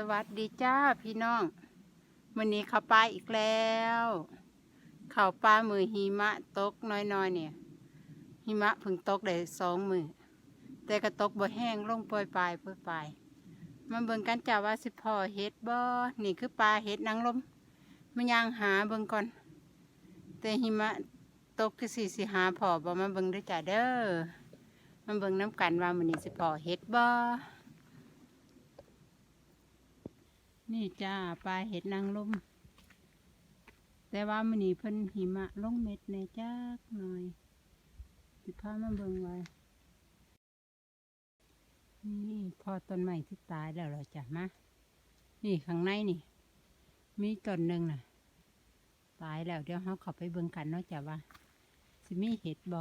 สวัสดีจ้าพี่น้องมื้อนี้เข้าป่าอีกแล้วเข้าป่ามือหิมะตกน้อยๆเนี่ยหิมะเพิ่งตกได้สองมือแต่ก็ตกบ่แห้งลงปล่อยปลายปล่อยปลายมาเบิ่งกันจ้าว่าสิพ่อเฮ็ดบ่นี่คือปลาเฮ็ดนางลมมันย่างหาเบิ่งก่อน แต่หิมะตกที่สี่สิหาพ่อบ่มาเบิ่งเด้วยจ้าเด้อมาเบิ่งน้ำกันว่ามื้อนี้สิพ่อเฮ็ดบ่ นี่จ้าปลาเห็ดนางลมแต่ว่ามันนี้เพิ่นหิมะลงเม็ดในจักหน่อยสิพามาเบิ่งไว้ นี่พอต้นใหม่ที่ตายแล้วเราจะมา นี่ข้างในนี่ มีต้นหนึ่งน่ะ ตายแล้วเดี๋ยวเราข้าไปเบิ่งกันเนาะจ้ะว่า สิมีเห็ดบ่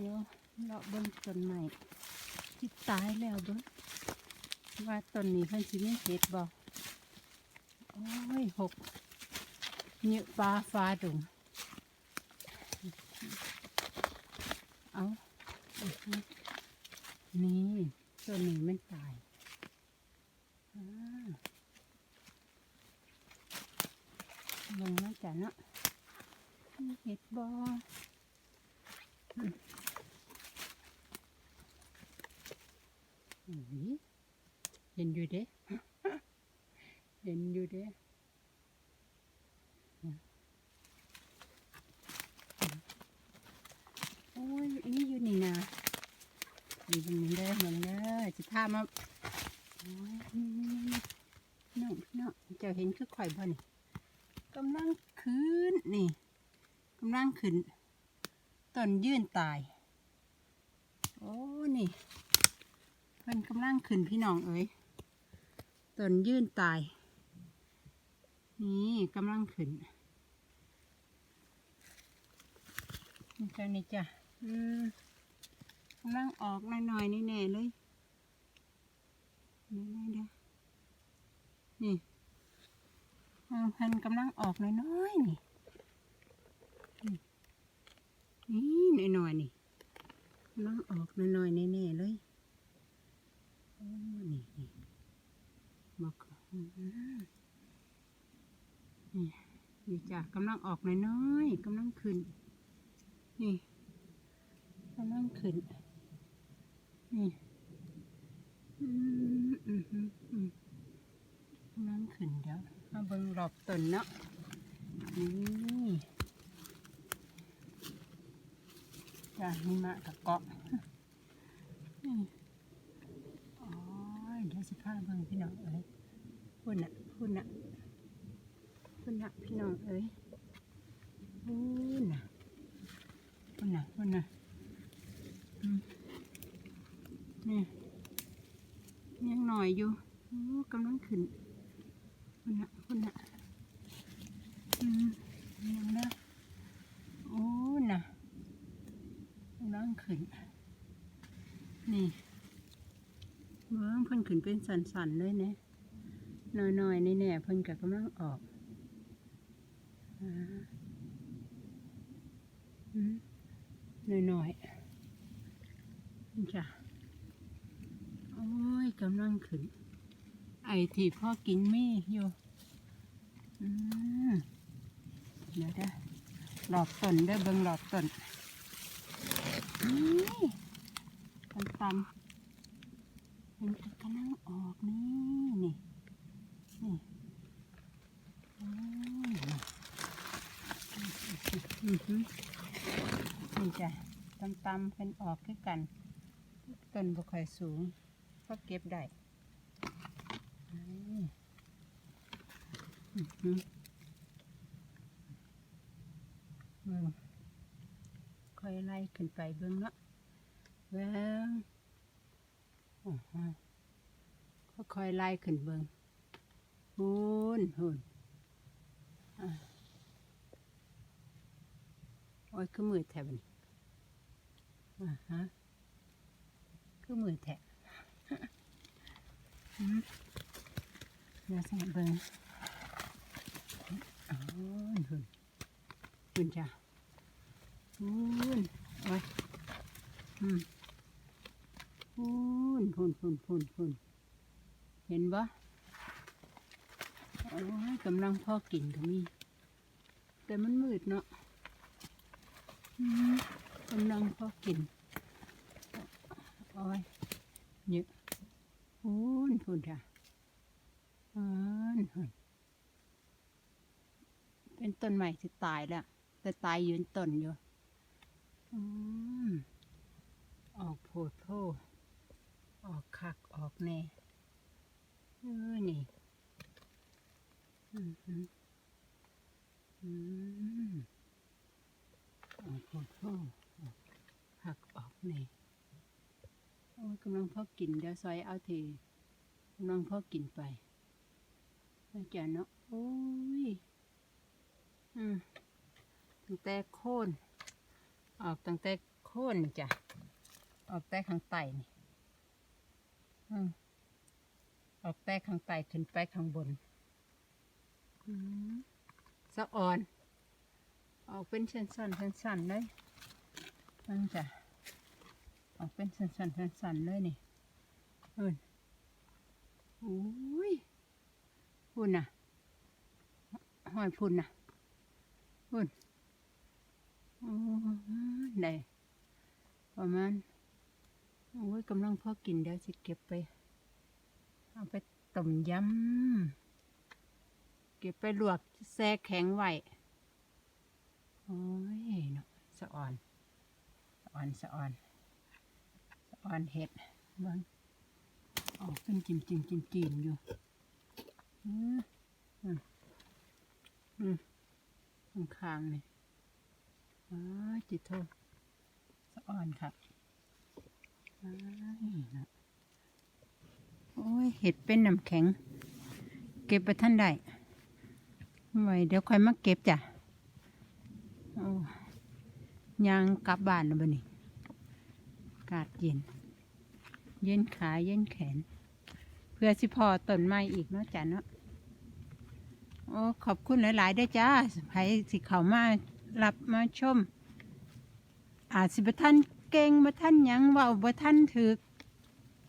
เดี๋ยว เลาะบิ่งต้นใหม่ที่ตายแล้วเบิ่งว่าต้นนี้เพิ่นสิมีเห็ดบ่โอ้ยหกเนื้อปลาฟ้าดุงเอานี่ต้นนี้มันตายลงแล้วจ้ะเนาะมีเห็ดบ่ อุ๊ย เห็นอยู่เด้เห็นอยู่เด้โอ้ยอันนี้อยู่นี่นะอยู่ตรงนี้เด้อมันเด้จะพามาโอ้ยนี่นี่น้องน้องเจ้าเห็นคือข่อยบ่นี่กำลังขึ้นนี่กำลังขึ้นต้นยื่นตาย โอ้นี่ พิ่นกำลังขึ้นพี่น้องเอ้ยต้นยื่นตาย นี่กำลังขึ้นนี่จ้านี่จ้ะอืมกำลังออกหน่อยๆนี่แน่เลยนี่เด้อนี่เพิ่นกำลังออกน้อยๆนี่นี่หน่อยๆนี่กำลังออกน้อยๆแน่ๆเลย นี่นี่บอกนี่นี่จ้ะกำลังออกน้อยๆกำลังขึ้น นี่กำลังขึ้น นี่กำลังขึ้นเดี๋ยวมาเบิ่งรอบต้นเนาะนี่จ้ะนี่มะกะเกาะนี่ โอ้ ยเดี๋ยวสิพาเบิ่งพี่น้องเอ้ยพุ่นน่ะพุ่นน่ะพุ่นน่ะพี่น้องเอ้ยพุ่นน่ะพุ่นน่ะพุ่นน่ะนี่ยังหน่อยอยู่โอ้กำลังขึ้นพุ่นน่ะพุ่นน่ะอืมยังนะโอ้น่ะกำลังขึ้นนี่ เบิ่งเพิ่นขึ้นเป็นสันๆเลยนี่ยน้อยๆในแน่เพิ่นก็กำลังออกอืมน้อยๆนี่จ้ะโอ้ยกำลังขึ้น ไอที่พ่อกินมีอยู่เดี๋ยวเด้หลอบต้นเด้เบิ่งหลอบต้นนี่ตันๆ มันกำลังออกนี่นี่นี่อือหือนี่จ้ะตำตำๆเป็นออกคือกัน ต้นบ่ค่อยสูงก็เก็บได้อือหือเบิ่งค่อยไล่ขึ้นไปเบิ่งเนาะเบิ่ง ค่อยๆไล่ขึ้นเบิงหุนหุนอะโอ้ยคือมือแทบนี่อ่าฮะคือมือแทบเดี๋ยวใส่เบิงอ๋อหุนหุนจ้ะพูนโอ้ยอืม พูนพูนพูนพูนพูนเห็นบ่โอ้ยกำลังพ่อกินก็มี แต่มันมืดเนาะกำลังพ่อกินโอ้ยเยอะพูนพูนจ้ะพูนพูนเป็นต้นใหม่ที่ตายแล้ว แต่ตายยืนต้นอยู่อืมออกโพดโพออกคักออกแน่เออนี่อืมอืมอืมออกโพดโพออกคักออกแน่โอ้ยกำลังพอกินเดี๋ยวซอยเอาทีกำลังพอกินไปอาจารย์เนาะโอ้ยอืมตั้งแต่โค่นออกตั้งแต่โค่นนี่จ้ะออกแต่ข้างใต้นี่ อืมออกแต่ข้างใต้ขึ้นไปข้างบนอืมสะอ่อน ออกเป็นชั้นสั้นชั้นสั้นเลยนั่นจ้ะออกเป็นชั้นสั้นชั้นสั้นเลยนี่เอินโอ้ยพุ่นน่ะห้อยพุ่นน่ะพุ่นโอ้ยได้ประมาณ โอ้ยกำลังพอกินเดี๋ยวสิเก็บไป เอาไปต้มยำเก็บไปลวกแช่แข็งไว้โอ้ยเนาะสะอ่อนสะอ่อนสะอ่อนสะอ่อนเห็ดเบางออกเป็นจิมจิมจิมจิมอยู่อืมอืมอืมข้างๆนี่อ๋อจิตโทสะอ่อนครับอ้ายนะ โอ้ยเห็ดเป็นน้ำแข็ง เก็บไปท่านได้ไว้เดี๋ยวค่อยมาเก็บจ้ะโอ้ยางกลับบ้านแล้วบ่นี่อากาศเย็น เย็นขาเย็นแขน เพื่อสิพอต้นไม้อีกเนาะจ้ะเนาะโอ้ขอบคุณหลาย ๆ ได้จ้าไผสิเขามารับมาชม อาจสิบท่าน เก่งบ่ท่านหยังเว่าบ่ท่านถึก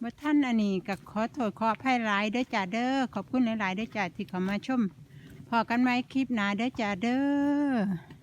บ่ท่านอันนี้ก็ขอโทษขออภัยหลายเด้อจ้าเด้อขอบคุณหลายๆเด้อจ้าที่เข้ามาชมพอกันไหมคลิปหน้าเด้อจ้าเด้อ